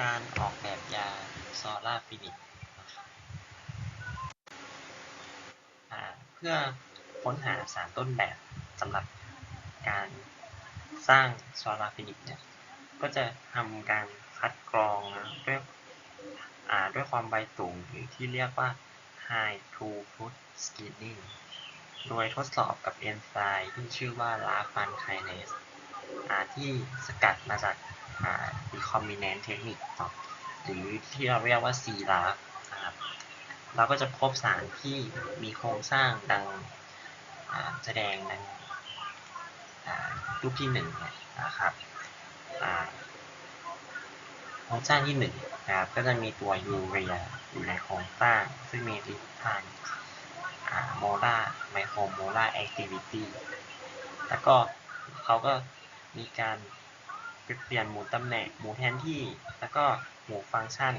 การออกแบบยาซอราฟินิกเพื่อค้นหาสารต้นแบบสำหรับการสร้างซอราฟินิกเนี่ยก็จะทำการคัดกรองนะด้วยด้วยความไวสูงหรือที่เรียกว่า High Throughput Screening โดยทดสอบกับเอนไซม์ที่ชื่อว่าลาฟันไคเนสที่สกัดมาจาก อ่า recombinant technique เนาะหรือที่เราเรียกว่า c l a f นะครับเราก็จะพบสารที่มีโครงสร้างดังแสดงดังรูปที่หนึ่งเนี่ยนะครับโครงสร้างที่หนึ่งนะครับก็จะมีตัวยูเรียอยู่ในโครงสร้าง ซึ่งมีฤทธิ์ทางโมลาร์ไมโครโมลาร์แอคทิวิตี้แล้วก็เขาก็มีการ เปลี่ยนหมู่ตำแหน่งหมู่แทนที่ แล้วก็หมู่ฟังก์ชัน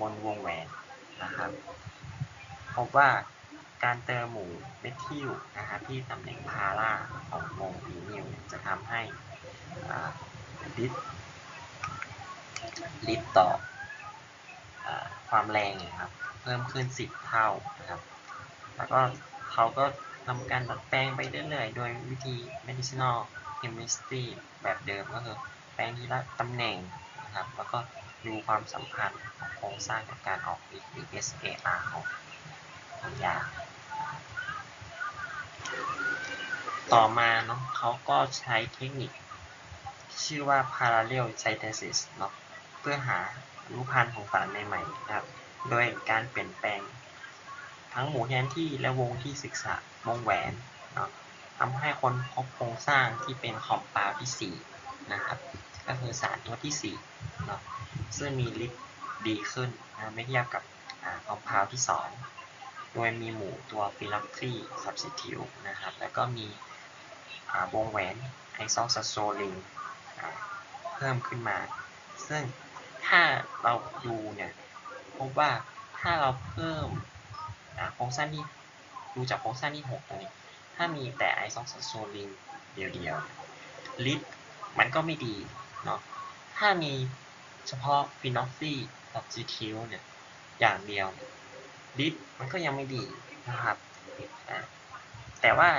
บนวงแหวนนะครับพบว่าการเติมหมู่เมทิลนะครับที่ตำแหน่งพาราของวงพีนิลจะทำให้ลิดลิดต่ออความแรงนะครับเพิ่มขึ้น 10 เท่านะครับแล้วก็เขาก็ทำการดัดแปลงไปเรื่อยๆ โดยวิธี medicinal chemistry แบบเดิมก็คือแปลงที่ละตำแหน่งนะครับ แล้วก็ดูความสัมพันธ์ของโครงสร้างกับการออกฤทธิ์หรือ SAR ของของยาต่อมาเนาะเขาก็ใช้เทคนิค ชื่อว่า parallel synthesis เนาะเพื่อหาอนุพันธ์ของสารใหม่ๆนะครับ โดยการเปลี่ยนแปลง ทั้งหมู่แทนที่และวงที่ศึกษาวงแหวนเนาะ ทำให้คนพบโครงสร้างที่เป็นคอมเปาที่4นะครับ ก็คือสารตัวที่4เนาะซึ่งมีฤทธิ์ดีขึ้นนะไม่เทียบกับคอมเพาที่ 2 โดยมีหมู่ตัวฟิลักซี่ซับสติวนะครับ แล้วก็มีวงแหวนไอซอลซัโซลินเพิ่มขึ้นมา ซึ่งถ้าเราดูเนี่ยพบว่าถ้าเราเพิ่มโครงสร้างที่ดูจากโครงสร้างที่ 6 ตัวนี้ ถ้ามีแต่ไอซอลซัโซลินเดียวๆลิตมันก็ไม่ดีเนาะถ้ามีเฉพาะฟินอฟฟี่กับจีทิวเนี่ยอย่างเดียวลิตมันก็ยังไม่ดีนะครับแต่ว่า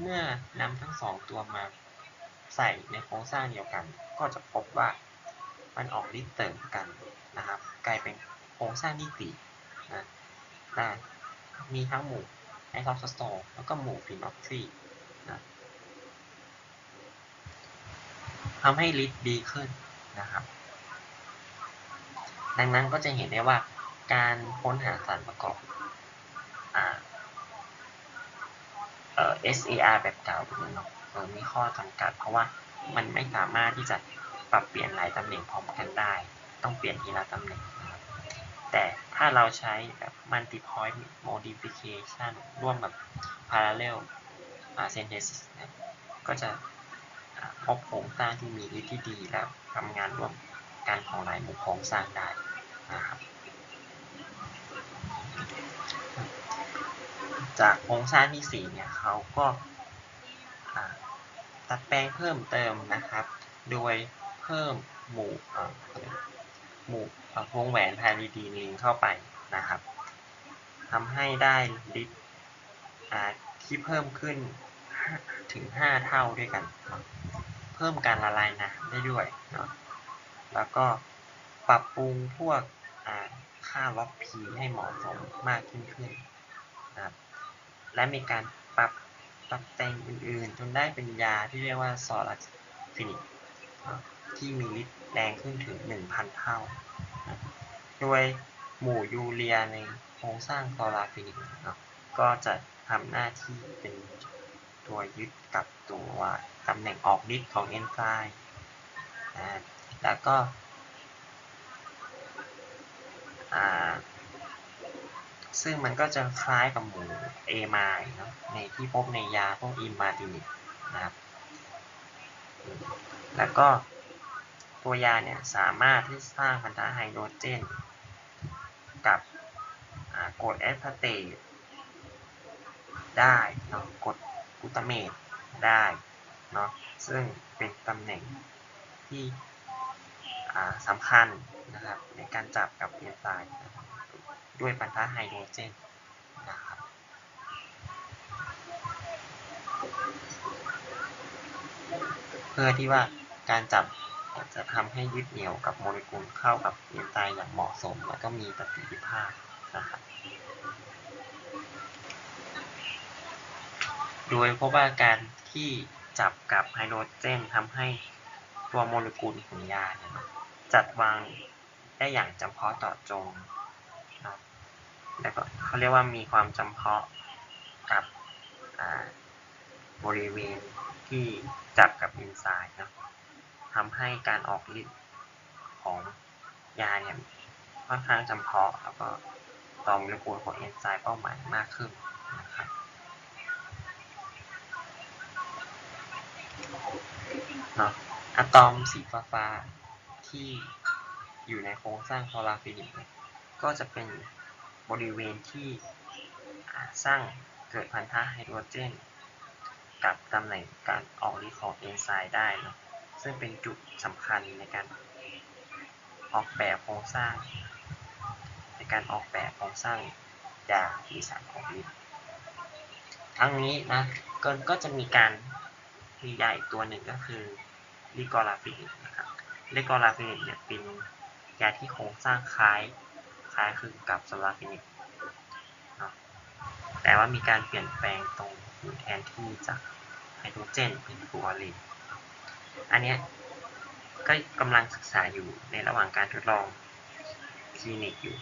เมื่อนำทั้งสองตัวมาใส่ในโครงสร้างเดียวกัน ก็จะพบว่ามันออกฤทธิ์เติมกันนะครับ กลายเป็นโครงสร้างที่สี่นะได้มีทั้งหมู่ ไอซอลสโตแล้วก็หมู่ฟินออกซี่นะทำให้ฤทธิ์ดีขึ้นนะครับ ดังนั้นก็จะเห็นได้ว่าการค้นหาสารประกอบอเอ่อ SAR แบบเก่าเนาะเออมีข้อจำกัด เพราะว่ามันไม่สามารถที่จะปรับเปลี่ยนหลายตำแหน่งพร้อมกันได้ ต้องเปลี่ยนทีละตำแหน่งนะ แต่ถ้าเราใช้แบบ multi point modification ร่วมกับ parallel synthesis นะก็จะพบโครงสร้างที่มีฤทธิ์ที่ดีและทำงานร่วมกันของหลายหมู่โครงสร้างได้นะครับจากโครงสร้างที่ 4 เนี่ยเขาก็ตัดแปลงเพิ่มเติมนะครับ โดยเพิ่มหมู่ หมู่วงแหวนพาริดีลิงเข้าไปนะครับทำให้ได้ลิตที่เพิ่มขึ้นถึง 5 เท่าด้วยกัน เพิ่มการละลายน้ำได้ด้วยเนาะแล้วก็ปรับปรุงพวกค่าล็อกพีให้เหมาะสมมากขึ้นขึ้นนะและมีการปรับปรับแต่งอื่นๆ จนได้เป็นยาที่เรียกว่าซอลัสฟินิก ที่มีฤทธิ์แรงขึ้นถึง 1,000 เท่า โดยหมู่ยูเรียในโครงสร้างซอลาฟินิกนะก็จะทำหน้าที่เป็นตัวยึดกับตัวตำแหน่งออกฤทธิ์ของเอนไซม์แล้วก็ซึ่งมันก็จะคล้ายกับหมูเอมายเนาะในที่พบในยาพวกอิมมาตินิกนะครับ แล้วก็ ตัวยาเนี่ยสามารถที่สร้างพันธะไฮโดรเจน กับกรดแอสพาร์เตตได้เนาะกรดกูตาเมตได้เนาะซึ่งเป็นตำแหน่งที่สำคัญนะครับในการจับกับเอนไซม์ด้วยพันธะไฮโดรเจนนะครับเพื่อที่ว่าการจับ จะทำให้ยึดเหนี่ยวกับโมเลกุลเข้ากับเอนไซม์อย่างเหมาะสม และก็มีประสิทธิภาพนะครับโดยพบว่าการที่จับกับไฮโดรเจนทำให้ตัวโมเลกุลของยาเนี่ยจัดวางได้อย่างจำเพาะต่อจงนะแล้วก็เขาเรียกว่ามีความจำเพาะกับบริเวณที่จับกับเอนไซม์นะ ทำให้การออกฤทธิ์ของยาเนี่ยค่อนข้างจำเพาะแล้วก็ต่อโมเลกุลของเอนไซม์เป้าหมายมากขึ้นนะครับเนาะอะตอมสีฟ้าที่อยู่ในโครงสร้างคลอราฟิลิกเนี่ยก็จะเป็นบริเวณที่สร้างเกิดพันธะไฮโดรเจน กับตำแหน่งการออกฤทธิ์ของเอนไซม์ได้เนาะ ซึ่งเป็นจุดสำคัญในการออกแบบโครงสร้าง ในการออกแบบโครงสร้างยาที่สารของฤทธิ์ทั้งนี้นะก็ก็จะมีการมียาอีกตัวหนึ่งก็คือลิกอราฟินิกนะครับลิกอราฟินิกเนี่ยเป็นยาที่โครงสร้างคล้ายคล้ายคลึงกับโซลาฟินิกนะแต่ว่ามีการเปลี่ยนแปลงตรงแทนที่จากไฮโดรเจนเป็นฟลูออรีน อันเนี้ยก็กำลังศึกษาอยู่ในระหว่างการทดลองคลินิกอยู่